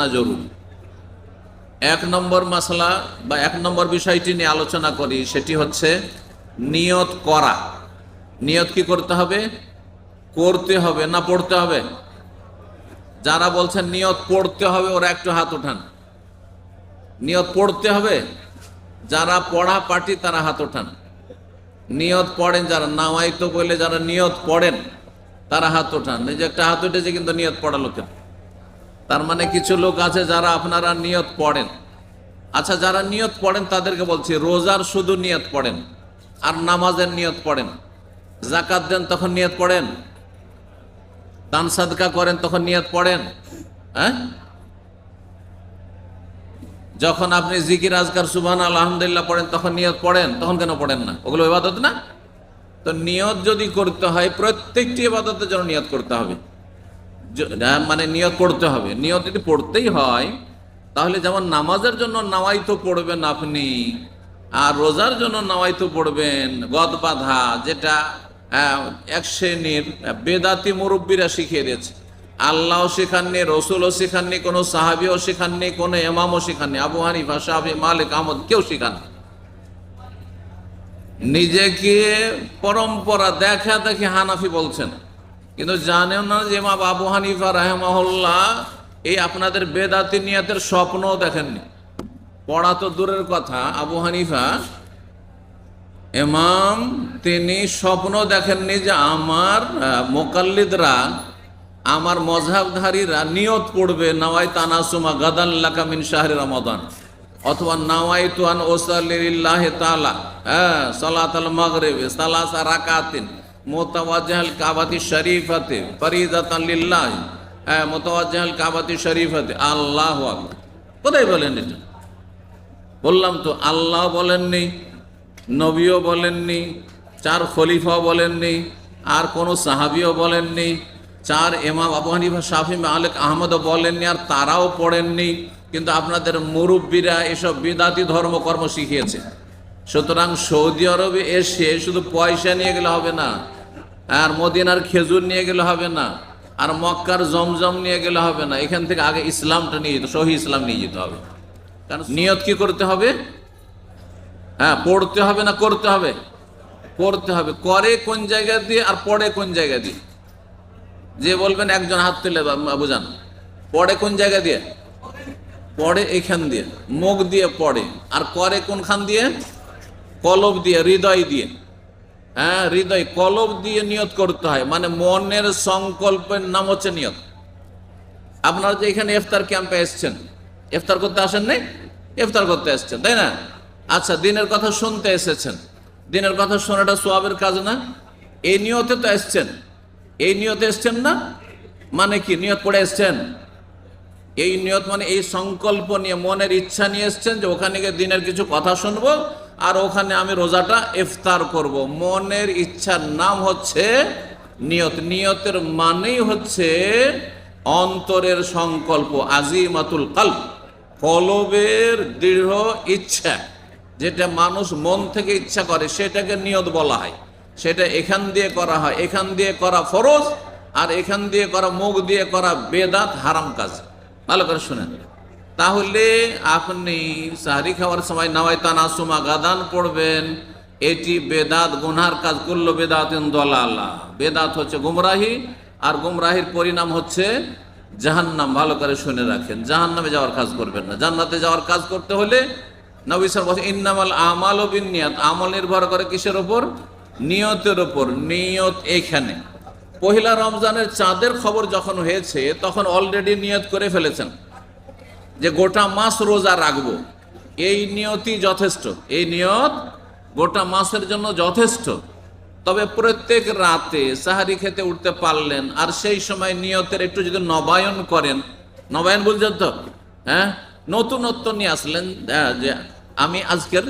জানা জরুরি। এক নম্বর মশলা বা এক নম্বর বিষয়টি নিয়ে আলোচনা করি, সেটি হচ্ছে নিয়ত করা। নিয়ত কি করতে হবে? করতে হবে না পড়তে হবে? যারা বলছেন নিয়ত পড়তে হবে, ওরা একটু হাত ওঠান। নিয়ত পড়তে হবে? যারা পড়া পার্টি তারা হাত ওঠান। নিয়ত পড়েন, যারা নাওয়াইতো বলে যারা নিয়ত পড়েন, তারা হাত ওঠান। এই যে একটা হাত উঠেছে, কিন্তু নিয়ত পড়া লোকের। তার মানে কিছু লোক আছে যারা আপনারা নিয়ত পড়েন। আচ্ছা যারা নিয়ত পড়েন তাদেরকে বলছি, রোজার শুধু নিয়ত পড়েন আর নামাজের নিয়ত পড়েন। জাকাত দেন তখন নিয়ত পড়েন। দান সাদকা করেন তখন নিয়ত পড়েন। হ্যাঁ? যখন আপনি জিকির, আজকার সুবহান আলহামদুলিল্লাহ পড়েন তখন নিয়ত পড়েন, তখন কেন পড়েন না? ওগুলো ইবাদত না? তো নিয়ত যদি করতে হয়, প্রত্যেকটি ইবাদতের জন্য নিয়ত করতে হবে। মানে নিয়ত পড়তে হবে। নিয়ত যদি পড়তেই হয়, তাহলে যেমন নামাজের জন্য নাওয়াই তো পড়বেন আপনি, আর রোজার জন্য নাওয়াই তো পড়বেন, গদ বাধা, যেটা এক শ্রেণির বেদাতি মুরব্বীরা শিখিয়ে দিয়েছে। আল্লাহও শেখাননি, রসুলও শেখাননি, কোনো সাহাবিও শেখাননি, কোনো এমামও শেখাননি। আবু হানিফা সাহাবি মালিক, আহমদ কেউ শেখাননি নিজেকে পরম্পরা দেখা দেখে হানাফি বলছেন। কিন্তু জানেন না যে মা আবু হানিফা রাহেমাহুল্লাহ এই আপনাদের বেদাতি নিয়তের স্বপ্নও দেখেননি। পড়া তো দূরের কথা, আবু হানিফা এমাম তিনি স্বপ্ন দেখেননি যে আমার মোকাল্লিদরা, আমার মজাবধারীরা নিয়ত পড়বে নাওয়াই তানাসুমা গাদাল্লাকা মিন শাহরি রমাদান, অথবা নাওয়াই তুয়ান ওসাল্লিল্লাহ তালা হ্যাঁ সালাতাল মাগরিব, সালাসা রাকাতিন। মুতাওয়াজ্জিহাল কাবাতি শরীফাতে, ফরিদাতান লিল্লাহ। হ্যাঁ মুতাওয়াজ্জিহাল কাবাতি শরীফাতে, আল্লাহু কোথায় বলেন এটা? বললাম তো, আল্লাহ বলেননি, নবীও বলেননি, চার খলিফাও বলেননি, আর কোনো সাহাবিও বলেননি, চার এমাম আবু হানিফা, শাফি, মালিক, আহমদও বলেননি, আর তারাও পড়েননি, কিন্তু আপনাদের মুরব্বীরা এসব বিদাতি ধর্মকর্ম শিখিয়েছে। সুতরাং সৌদি আরবে এসে শুধু পয়সা নিয়ে গেলে হবে না আর মদিনার খেজুর নিয়ে গেলে হবে না, আর মক্কার জমজম নিয়ে গেলে হবে না। এখান থেকে আগে ইসলামটা নিয়ে যেতে, সহি ইসলাম নিয়ে যেতে হবে। কারণ নিয়ত কি করতে হবে? হ্যাঁ পড়তে হবে না করতে হবে? পড়তে হবে। করে কোন জায়গা দিয়ে আর পড়ে কোন জায়গা দিয়ে? যে বলবেন একজন হাত তুলে বুঝান। পড়ে কোন জায়গা দিয়ে? পড়ে এখান দিয়ে। মুখ দিয়ে পড়ে। আর করে কোনখান দিয়ে? কলব দিয়ে, হৃদয় দিয়ে। হ্যাঁ হৃদয় কলব দিয়ে নিয়ত করতে হয়। মানে মনের সংকল্পের নাম হচ্ছে নিয়ত। আপনারা যে এখানে ইফতার ক্যাম্পে এসছেন, ইফতার করতে আসেন নাই? ইফতার করতে এসছেন, তাই না? আচ্ছা দিনের কথা শুনতে এসেছেন। দিনের কথা শোনাটা সোয়াবের কাজ না? এই নিয়তে তো এসছেন। এই নিয়তে এসছেন না? মানে কি, নিয়ত পড়ে এসছেন? এই নিয়ত মানে এই সংকল্প নিয়ে, মনের ইচ্ছা নিয়ে এসছেন যে ওখানে গিয়ে দিনের কিছু কথা শুনব আর ওখানে আমি রোজাটা ইফতার করব। মনের ইচ্ছার নাম হচ্ছে নিয়ত। নিয়তের মানেই হচ্ছে অন্তরের সংকল্প, আজিমাতুল কাল কলবের দৃঢ় ইচ্ছা। যেটা মানুষ মন থেকে ইচ্ছা করে, সেটাকে নিয়ত বলা হয়। সেটা এখান দিয়ে করা হয়। এখান দিয়ে করা ফরজ আর এখান দিয়ে করা মুখ দিয়ে করা বেদাত হারাম কাজ। ভালো করে শুনেন। তাহলে আপনি সাহারি খাওয়ার সময় নাওয়াই তানাসুমা গাদান পড়বেন। এটি বেদাত, গুনহার কাজ করল বেদাত দলালা। বেদাত হচ্ছে গুমরাহি, আর গুমরাহির পরিণাম হচ্ছে জাহান্নাম। ভালো করে শুনে রাখেন, জাহান্নামে যাওয়ার কাজ করবেন না। জান্নাতে যাওয়ার কাজ করতে হলে নবী বলছে ইন্নামাল আমাল ও বিনিয়াত, আমল নির্ভর করে কিসের ওপর? নিয়তের ওপর। নিয়ত এখানে। পহিলা রমজানের চাঁদের খবর যখন হয়েছে, তখন অলরেডি নিয়ত করে ফেলেছেন। যে গোটা মাস রোজা রাখব, এই নিয়তই যথেষ্ট। এই নিয়ত গোটা মাসের জন্য যথেষ্ট। তবে প্রত্যেক রাতে সাহারি খেতে উঠতে পারলেন, আর সেই সময় নিয়তের একটু যদি নবায়ন করেন, নবায়ন বলছেন তো? হ্যাঁ? নতুনত্ব নিয়ে আসলেন যে আমি আজকের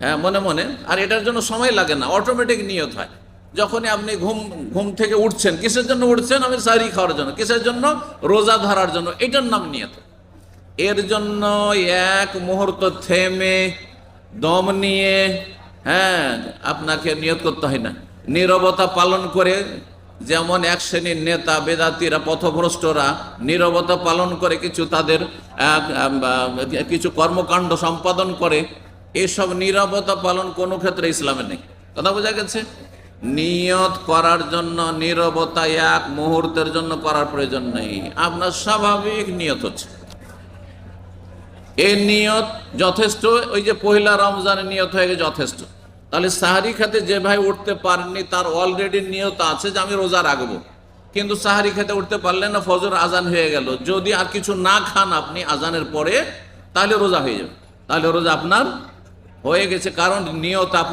হ্যাঁ মনে মনে, আর এটার জন্য সময় লাগে না অটোমেটিক নিয়ত হয়। যখনই আপনি ঘুম ঘুম থেকে উঠছেন, কিসের জন্য উঠছেন? আমি সাহারি খাওয়ার জন্য, কিসের জন্য? রোজা ধরার জন্য, এটার নাম নিয়ত। এর জন্য এক মুহূর্ত থেমে দম নিয়ে হ্যাঁ আপনাকে নিয়ত করতে হয় না। নীরবতা পালন করে যেমন এক শ্রেণির নেতা বেদাতিরা পথভ্রষ্টরা নীরবতা পালন করে কিছু তাদের কিছু কর্মকাণ্ড সম্পাদন করে, এসব নীরবতা পালন কোনো ক্ষেত্রে ইসলামে নেই। কথা বোঝা গেছে? নিয়ত করার জন্য নীরবতা এক মুহূর্তের জন্য করার প্রয়োজন নেই। আপনার স্বাভাবিক নিয়ত হচ্ছে। এই নিয়ত যথেষ্ট, ওই যে পহিলা রমজানের নিয়ত হয়ে গেছে যথেষ্ট। তাহলে সাহারি খেতে যে ভাই উঠতে পারেননি, তার অলরেডি নিয়ত আছে যে আমি রোজা রাখব। কিন্তু সাহারি খেতে উঠতে পারলেন না, ফজর আজান হয়ে গেল। যদি আর কিছু না খান আপনি আজানের পরে, তাহলে রোজা হয়ে যাবে। তাহলে রোজা আপনার হয়ে গেছে, কারণ নিয়ত আপনার